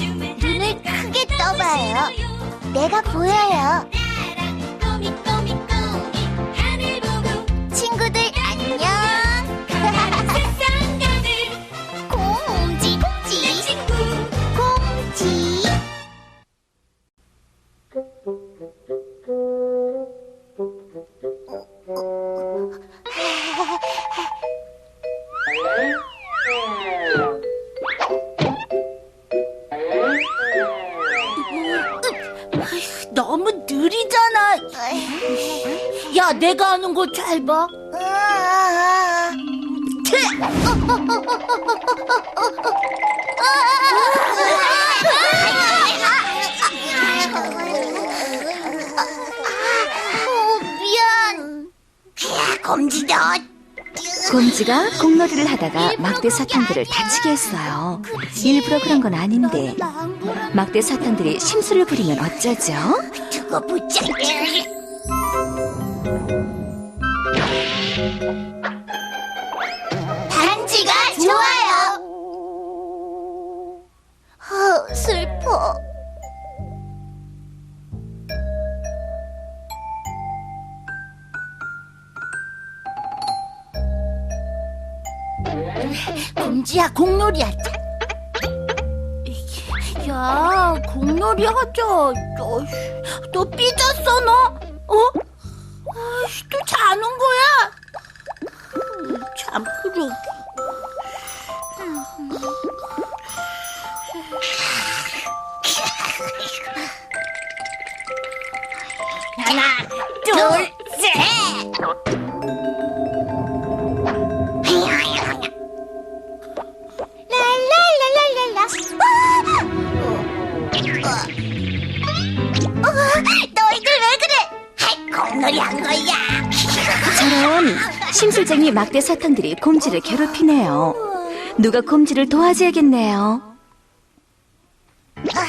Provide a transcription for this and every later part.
눈을 크게 떠봐요. 내가 보여요. 느리잖아. 야, 내가 하는 거 잘 봐. 으아. 어, 미안. 검지도 곰지가 공놀이를 하다가 막대 사탕들을 다치게 했어요. 일부러 그런 건 아닌데 막대 사탕들이 심술을 부리면 어쩌죠? 두고 보자. 반지가 좋아요. 어, 슬퍼. 금지야, 공놀이 하 자. 야, 공놀이 하자. 너 삐졌어, 너? 어? 아이씨, 또 자는 거야? 그래. 하나, 둘, 심술쟁이 막대 사탕들이 곰지를 괴롭히네요. 누가 곰지를 도와줘야겠네요. 아,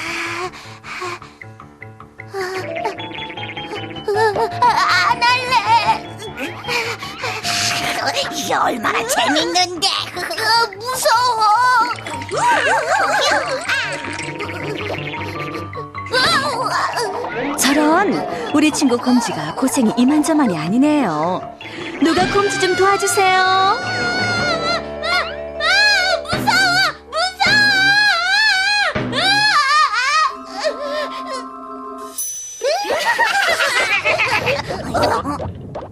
안 할래. 이게 얼마나 재밌는데. 아, 무서워. 저런 우리 친구 곰지가 고생이 이만저만이 아니네요. 누가 곰지 좀 도와주세요. 무서워! 무서워!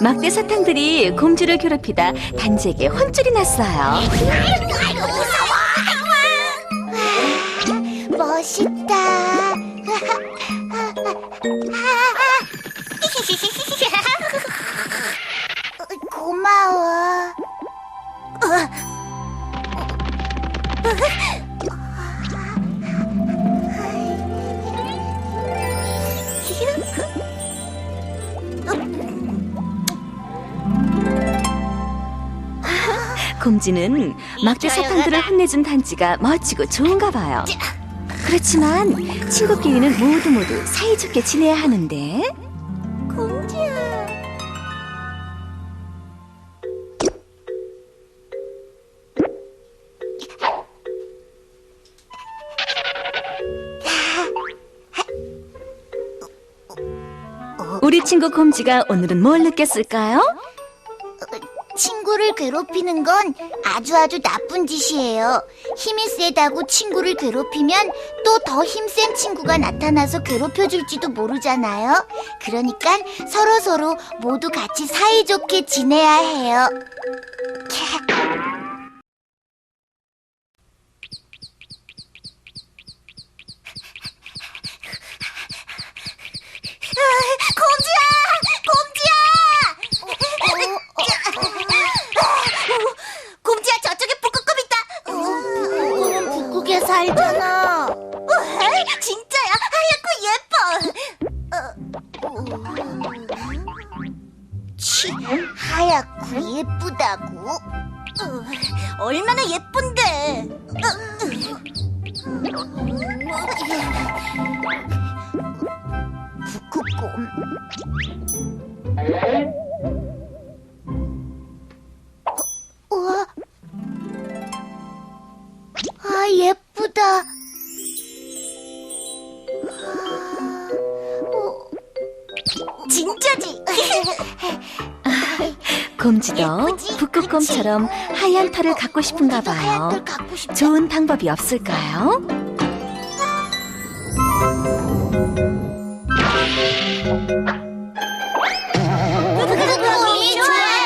막대 사탕들이 곰지를 괴롭히다 단지에게 혼쭐이 났어요. 멋있다. 고마워. 곰지는 막대 사탕들을 혼내준 단지가 멋지고 좋은가 봐요. 그렇지만 친구끼리는 모두 모두 사이좋게 지내야 하는데 공주야. 우리 친구 곰지가 오늘은 뭘 느꼈을까요? 친구를 괴롭히는 건 아주 아주 나쁜 짓이에요. 힘이 세다고 친구를 괴롭히면 또 더 힘센 친구가 나타나서 괴롭혀줄지도 모르잖아요. 그러니까 서로 서로 모두 같이 사이좋게 지내야 해요. 치, 하얗고 예쁘다고? 얼마나 예쁜데. 북극곰. 곰지도? 북극곰처럼 하얀 털을 갖고 싶은가 봐요. 좋은 방법이 없을까요? 북극곰이 좋아요.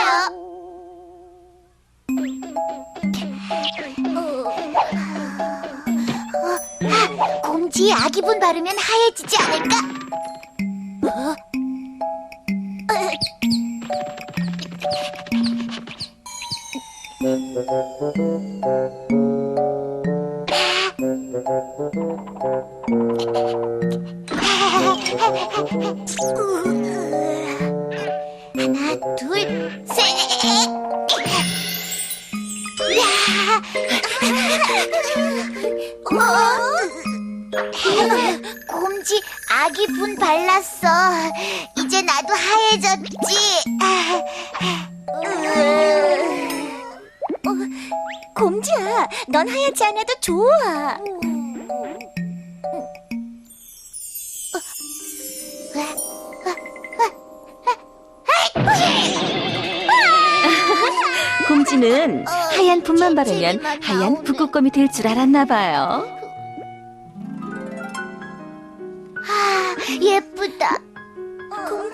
아, 곰지에 아기분 바르면 하얘지지 않을까? 하나, 둘, 셋. 야! 곰지 아기 분 발랐어. 이제 나도 하얘졌지. 곰지야, 넌 하얗지 않아도 좋아. 곰지는 어, 하얀 분만 바르면 하얀. 북극곰이 될 줄 알았나 봐요. 아, 예쁘다.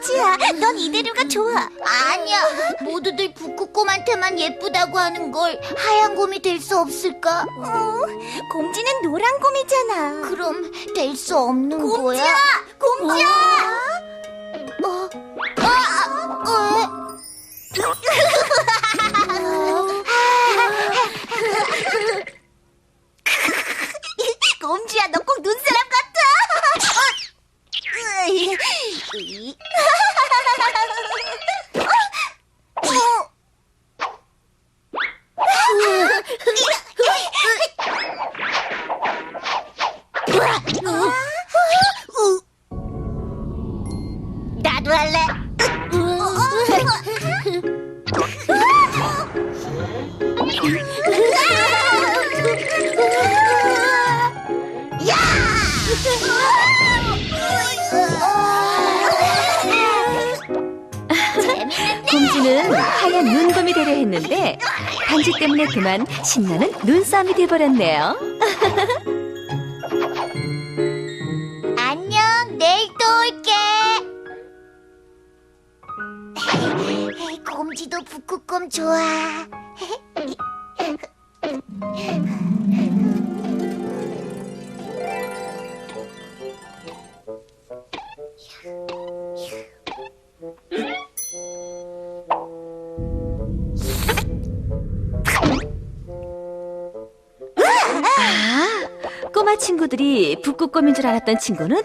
곰지야, 넌 이대로가 좋아. 아니야. 모두들 북극곰한테만 예쁘다고 하는 걸 하얀 곰이 될 수 없을까? 어, 곰지는 노란 곰이잖아. 그럼 될 수 없는 곰지야! 거야? 곰지야! 곰지는 하얀 눈곰이 되려 했는데 단지 때문에 그만 신나는 눈싸움이 돼버렸네요. 안녕, 내일 또 올게. 곰지도 북극곰 좋아. 아, 꼬마 친구들이 북극곰인 줄 알았던 친구는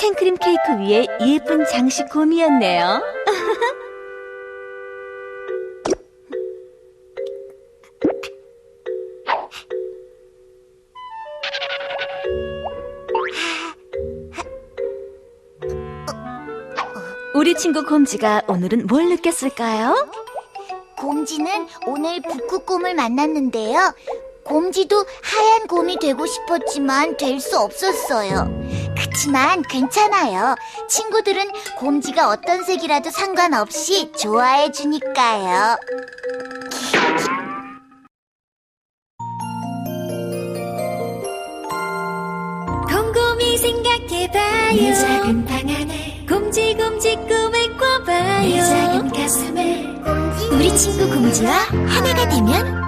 생크림 케이크 위에 예쁜 장식 곰이었네요. 우리 친구 곰지가 오늘은 뭘 느꼈을까요? 곰지는 오늘 북극곰을 만났는데요. 곰지도 하얀 곰이 되고 싶었지만 될 수 없었어요. 그치만 괜찮아요. 친구들은 곰지가 어떤 색이라도 상관없이 좋아해 주니까요. 곰곰이 생각해봐요 내 작은 방 안에 내 작은 가슴에. 우리 친구 곰지와 하나가 되면